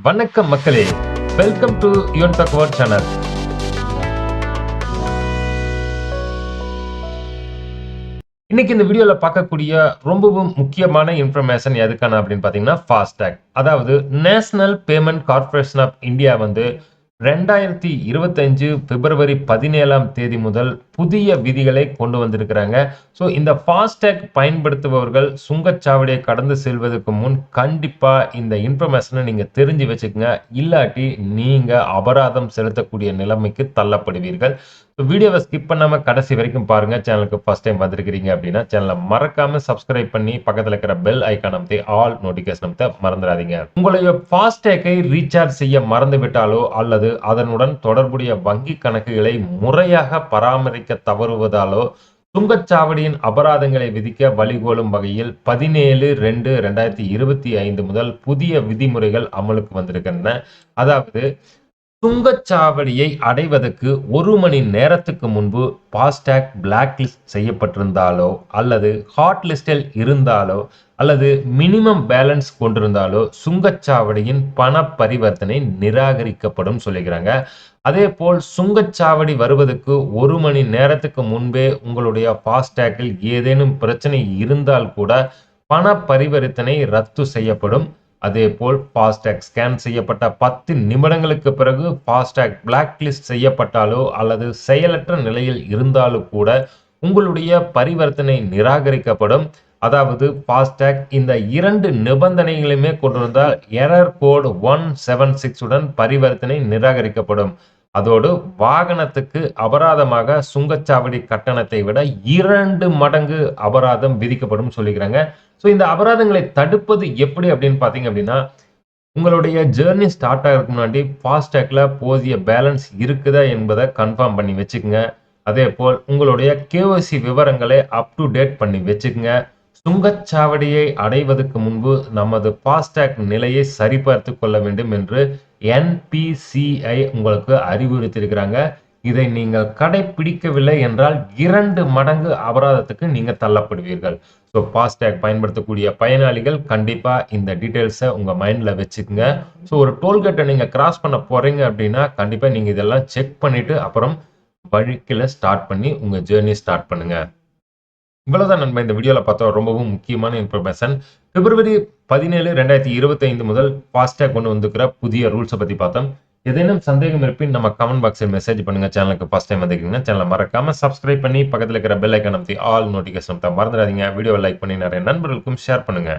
வணக்கம் மக்களே. Welcome to Yuvan Thakwar channel இன்னைக்கு இந்த வீடியோல பார்க்கக்கூடிய ரொம்பவும் முக்கியமான இன்ஃபர்மேஷன் எதுக்கான அப்படின்னு பார்த்தீங்கன்னா ஃபாஸ்டேக் அதாவது National Payment Corporation of India வந்து ரெண்டாயிரத்தி இருபத்தஞ்சு பிப்ரவரி பதினேழாம் தேதி முதல் புதிய விதிகளை கொண்டு வந்திருக்கிறாங்க. ஸோ இந்த ஃபாஸ்டேக் பயன்படுத்துபவர்கள் சுங்கச்சாவடியை கடந்து செல்வதற்கு முன் கண்டிப்பாக இந்த இன்ஃபர்மேஷனை நீங்கள் தெரிஞ்சு வச்சுக்கோங்க. இல்லாட்டி நீங்கள் அபராதம் செலுத்தக்கூடிய நிலைமைக்கு தள்ளப்படுவீர்கள். ஸோ வீடியோவை ஸ்கிப் பண்ணாமல் கடைசி வரைக்கும் பாருங்க. சேனலுக்கு ஃபர்ஸ்ட் டைம் வந்திருக்கிறீங்க அப்படின்னா சேனலை மறக்காமல் சப்ஸ்கிரைப் பண்ணி பக்கத்தில் இருக்கிற பெல் ஐக்கான் அமைத்து ஆல் நோட்டிஃபிகேஷன் அமைத்த மறந்துடாதீங்க. உங்களுடைய ஃபாஸ்டேக்கை ரீசார்ஜ் செய்ய மறந்து விட்டாலோ அல்லது அதனுடன் தொடர்புடைய வங்கி கணக்குகளை முறையாக பராமரிக்க தவறுவதாலோ சுங்கச்சாவடியின் அபராதங்களை விதிக்க வழிகோலும் வகையில் பதினேழு ரெண்டு ரெண்டாயிரத்தி இருபத்தி ஐந்து முதல் புதிய விதிமுறைகள் அமலுக்கு வந்திருக்கின்றன. அதாவது சுங்கச்சாவடியை அடைவதற்கு ஒரு மணி நேரத்துக்கு முன்பு பாஸ்டாக் பிளாக் லிஸ்ட் செய்யப்பட்டிருந்தாலோ அல்லது ஹாட் லிஸ்டில் இருந்தாலோ அல்லது மினிமம் பேலன்ஸ் கொண்டிருந்தாலோ சுங்கச்சாவடியின் பண பரிவர்த்தனை நிராகரிக்கப்படும் சொல்லிக்கிறாங்க அதே போல் சுங்கச்சாவடி வருவதற்கு ஒரு மணி நேரத்துக்கு முன்பே உங்களுடைய ஃபாஸ்டேக்கில் ஏதேனும் பிரச்சனை இருந்தால் கூட பண பரிவர்த்தனை ரத்து செய்யப்படும். அதே போல் ஃபாஸ்டேக் ஸ்கேன் செய்யப்பட்ட பத்து நிமிடங்களுக்கு பிறகு ஃபாஸ்டேக் பிளாக் லிஸ்ட் செய்யப்பட்டாலோ அல்லது செயலற்ற நிலையில் இருந்தாலும் கூட உங்களுடைய பரிவர்த்தனை நிராகரிக்கப்படும். அதாவது ஃபாஸ்டேக் இந்த இரண்டு நிபந்தனைகளையுமே கொண்டிருந்தால் error code one seven six உடன் பரிவர்த்தனை நிராகரிக்கப்படும். அதோடு வாகனத்துக்கு அபராதமாக சுங்கச்சாவடி கட்டணத்தை விட இரண்டு மடங்கு அபராதம் விதிக்கப்படும் சொல்லிக்கிறாங்க. ஸோ இந்த அபராதங்களை தடுப்பது எப்படி அப்படின்னு பார்த்தீங்க அப்படின்னா உங்களுடைய ஜேர்னி ஸ்டார்ட் ஆகிறதுக்கு முன்னாடி ஃபாஸ்டேக்கில் போதிய பேலன்ஸ் இருக்குதா என்பதை கன்ஃபார்ம் பண்ணி வச்சுக்கோங்க. அதே போல் உங்களுடைய கேஓசி விவரங்களை அப் டு டேட் பண்ணி வச்சுக்கோங்க. சுங்கச்சாவடியை அடைவதற்கு முன்பு நமது ஃபாஸ்டேக் நிலையை சரிபார்த்து கொள்ள வேண்டும் என்று என்பிசிஐ உங்களுக்கு அறிவுறுத்தியிருக்கிறாங்க. இதை நீங்கள் கடைபிடிக்கவில்லை என்றால் இரண்டு மடங்கு அபராதத்துக்கு நீங்கள் தள்ளப்படுவீர்கள். ஸோ ஃபாஸ்டேக் பயன்படுத்தக்கூடிய பயனாளிகள் கண்டிப்பாக இந்த டீட்டெயில்ஸை உங்கள் மைண்டில் வச்சுக்கோங்க. ஸோ ஒரு டோல்கேட்டை நீங்கள் கிராஸ் பண்ண போகிறீங்க அப்படின்னா கண்டிப்பாக நீங்கள் இதெல்லாம் செக் பண்ணிவிட்டு அப்புறம் வழிக்கில் ஸ்டார்ட் பண்ணி உங்கள் ஜேர்னி ஸ்டார்ட் பண்ணுங்கள் இவ்வளவுதான் நண்பா இந்த வீடியோவில் பார்த்தோம் ரொம்பவும் முக்கியமான இன்ஃபர்மேஷன் பிப்ரவரி பதினேழு ரெண்டாயிரத்தி இருபத்தி ஐந்து முதல் ஃபாஸ்டேக் கொண்டு வந்துக்கிற புதிய ரூல்ஸை பற்றி பார்த்தோம். ஏதேனும் சந்தேகம் இருப்பின் நம்ம கமெண்ட் பாக்ஸில் மெசேஜ் பண்ணுங்க. சேனலுக்கு ஃபர்ஸ்ட் டைம் வந்துருக்கீங்க சேனலை மறக்காம சப்ஸ்கிரைப் பண்ணி பக்கத்தில் இருக்கிற பெல் ஐக்கன் அமைத்தி ஆல் நோட்டிஃபிகேஷன் மறந்துடாதீங்க. வீடியோவை லைக் பண்ணி நிறைய நண்பர்களுக்கும் ஷேர் பண்ணுங்க.